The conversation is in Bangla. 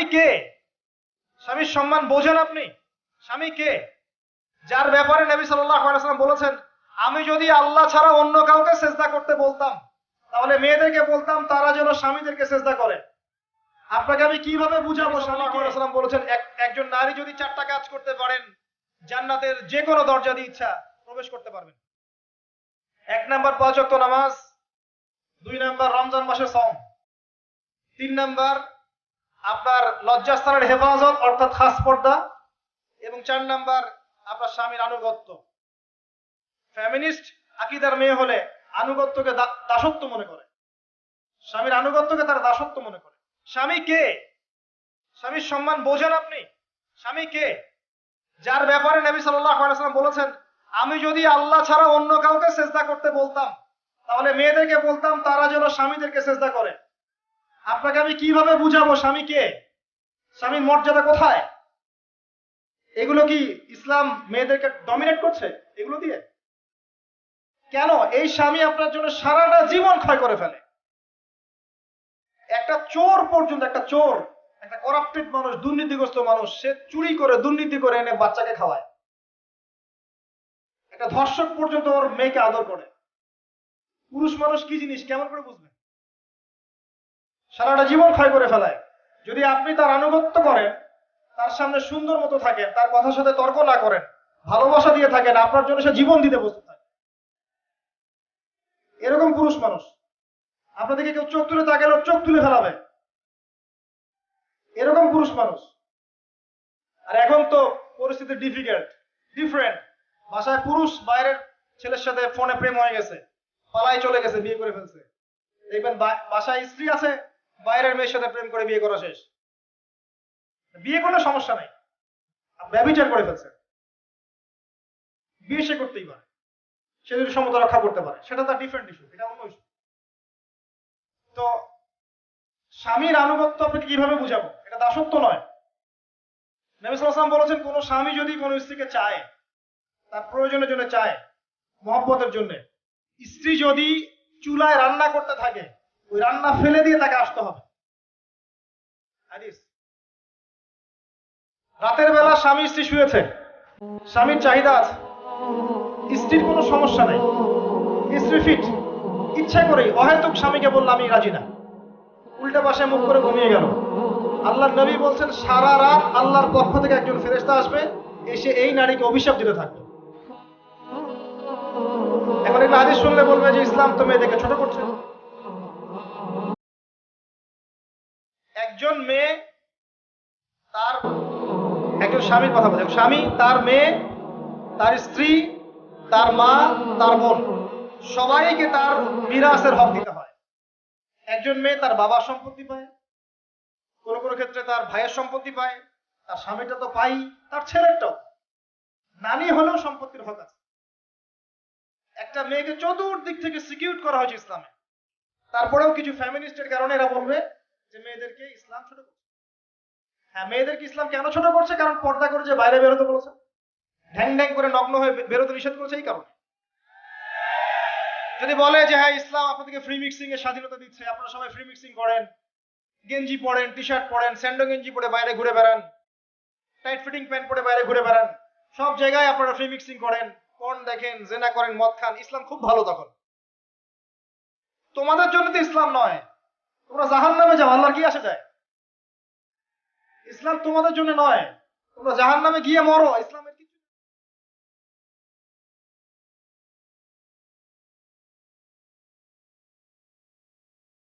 স্বামী কে? স্বামীর সম্মান বোঝেন আপনি? স্বামী কে? যার ব্যাপারে নবী আলাইহি বলেছেন আমি যদি আল্লাহ ছাড়া অন্য কাউকে সেজদা করতে বলতাম তাহলে মেয়েদেরকে বলতাম তারা যেন স্বামীদেরকে সেজদা করে। আপনাকে আমি কীভাবে বুঝাবো ওয়াসাল্লাম বলেছেন একজন নারী যদি চারটা কাজ করতে পারেন জান্নাতের যে কোনো দরজা দিয়ে ইচ্ছা প্রবেশ করতে পারবেন। এক নাম্বার পাঁচ নামাজ দুই নাম্বার রমজান মাসের সম তিন নাম্বার আপনার লজ্জাস্থানের হেফাজত, অর্থাৎ খাস পর্দা, এবং চার নাম্বার আপনার স্বামীর আনুগত্য। ফ্যামিনিস্ট আকিদার মেয়ে হলে আনুগত্যকে দাসত্ব মনে করে। স্বামীর আনুগত্যকে তারা দাসত্ব মনে করে। স্বামী কে? স্বামীর সম্মান বোঝেন আপনি? স্বামী কে? যার ব্যাপারে নবী আলাইহি বলেছেন, আমি যদি আল্লাহ ছাড়া অন্য কাউকে সেজদা করতে বলতাম, তাহলে মেয়েদেরকে বলতাম তারা যেন স্বামীদেরকে সেজদা করে। আপনাকে আমি কীভাবে বুঝাবো স্বামী কে স্বামীর মর্যাদা কোথায়? এগুলো কি ইসলাম মেয়েদেরকে ডমিনেট করছে? এগুলো দিয়ে? কেন? এই স্বামী আপনার জন্য সারাটা জীবন ক্ষয় করে ফেলে। একটা চোর পর্যন্ত, একটা চোর, একটা করাপ্টেড মানুষ, দুর্নীতিগ্রস্ত মানুষ, সে চুরি করে, দুর্নীতি করে এনে বাচ্চাকে খাওয়ায়। একটা ধর্ষক পর্যন্ত ওর মেয়েকে আদর করে। পুরুষ মানুষ কি জিনিস? কেমন করে বুঝবেন? সারাটা জীবন ক্ষয় করে ফেলায়। যদি আপনি তার আনুগত্য করেন, তার সামনে সুন্দর মতো থাকেন, তার কথার সাথে তর্ক না করেন, ভালোবাসা দিয়ে থাকেন, আপনার জন্য সে জীবন দিতে প্রস্তুত থাকে। এরকম পুরুষ মানুষ আপনাদেরকে কেউ চোখ তুলে ওর চোখ তুলে ফেলাবে? এরকম পুরুষ মানুষ। আর এখন তো পরিস্থিতি ডিফিকাল্ট ডিফারেন্ট বাসায় পুরুষ, বাইরের ছেলের সাথে ফোনে প্রেম হয়ে গেছে পালাই চলে গেছে, বিয়ে করে ফেলছে। দেখবেন বাসায় স্ত্রী আছে বাইরের মেয়ের সাথে প্রেম করে বিয়ে করা শেষ। বিয়ে করলে সমস্যা নাই। ব্যবচার করে ফেলছে বিয়ে সে করতেই পারে। সে যদি সমতা রক্ষা করতে পারে, সেটা তার ডিফারেন্ট ইস্যু এটা অন্য ইস্যু তো স্বামীর আনুগত্য আপনাকে কীভাবে বুঝাবো? এটা দাসত্ব নয়। নবী সাল্লাল্লাহু বলেছেন, কোন স্বামী যদি কোন স্ত্রীকে চায়, তার প্রয়োজনের জন্য চায়, মহব্বতের জন্য, স্ত্রী যদি চুলায় রান্না করতে থাকে ওই রান্না ফেলে দিয়ে তাকে আসতে হবে। রাতের বেলা স্বামী স্ত্রী শুয়েছে। স্বামীর চাহিদা আছে। স্ত্রীর কোনো সমস্যা নাই। স্ত্রী ফিট ইচ্ছা করে অহেতুক স্বামীকে বললাম, আমি রাজি না। উল্টা পাশে মুখ করে ঘুমিয়ে গেল। আল্লাহ নবী বলছেন, সারা রাত আল্লাহর পক্ষ থেকে একজন ফেরেস্তা আসবে। এসে এই নারীকে অভিশাপ দিতে থাকবে। এখন এগুলো হাদিস শুনলে বলবে যে, ইসলাম তো মেয়েদেরকে ছোট করছে। একজন মেয়ে, তার একজন স্বামীর কথা বলছে। স্বামী, তার মেয়ে, তার স্ত্রী, তার মা, তার বোন। সবাইকে তার বিরাসের হক দিতে হয়। একজন মেয়ে তার বাবার সম্পত্তি পায়, কোন কোনো ক্ষেত্রে তার ভাইয়ের সম্পত্তি পায়, তার স্বামীটা তো পাই, তার ছেলেরটাও। নানি হলেও সম্পত্তির হক আছে। একটা মেয়েকে চতুর্দিক থেকে সিকিউর করা হয়েছে ইসলামে। তারপরেও কিছু ফ্যামিলিস্টের কারণে এরা বলবে যে মেয়েদেরকে ইসলাম ছোট করছে। হ্যাঁ মেয়েদেরকে ইসলাম কেন ছোট করছে? কারণ পর্দা করে যে বাইরে বেরোতে বলেছে। ঢ্যাং ঢ্যাং করে নগ্ন হয়ে বেরোতে নিষেধ করেছে এই কারণে। যদি বলে যে হ্যাঁ ইসলাম আপনাদেরকে ফ্রি মিক্সিং এর স্বাধীনতা দিচ্ছে, আপনারা সবাই ফ্রি মিক্সিং করেন। গেঞ্জি পরেন টি শার্ট পরেন, স্যান্ডো গেঞ্জি পরে বাইরে ঘুরে বেড়ান। টাইট ফিটিং প্যান্ট পরে বাইরে ঘুরে বেড়ান। সব জায়গায় আপনারা ফ্রি মিক্সিং করেন। পর্ন দেখেন, জেনা করেন, মদ খান। ইসলাম খুব ভালো তখন। তোমাদের জন্য তো ইসলাম নয়। তোমরা জাহান নামে যাও, আল্লাহর কি আসে যায়? ইসলাম তোমাদের জন্য নয়। তোমরা জাহান নামে গিয়ে মরো, ইসলামের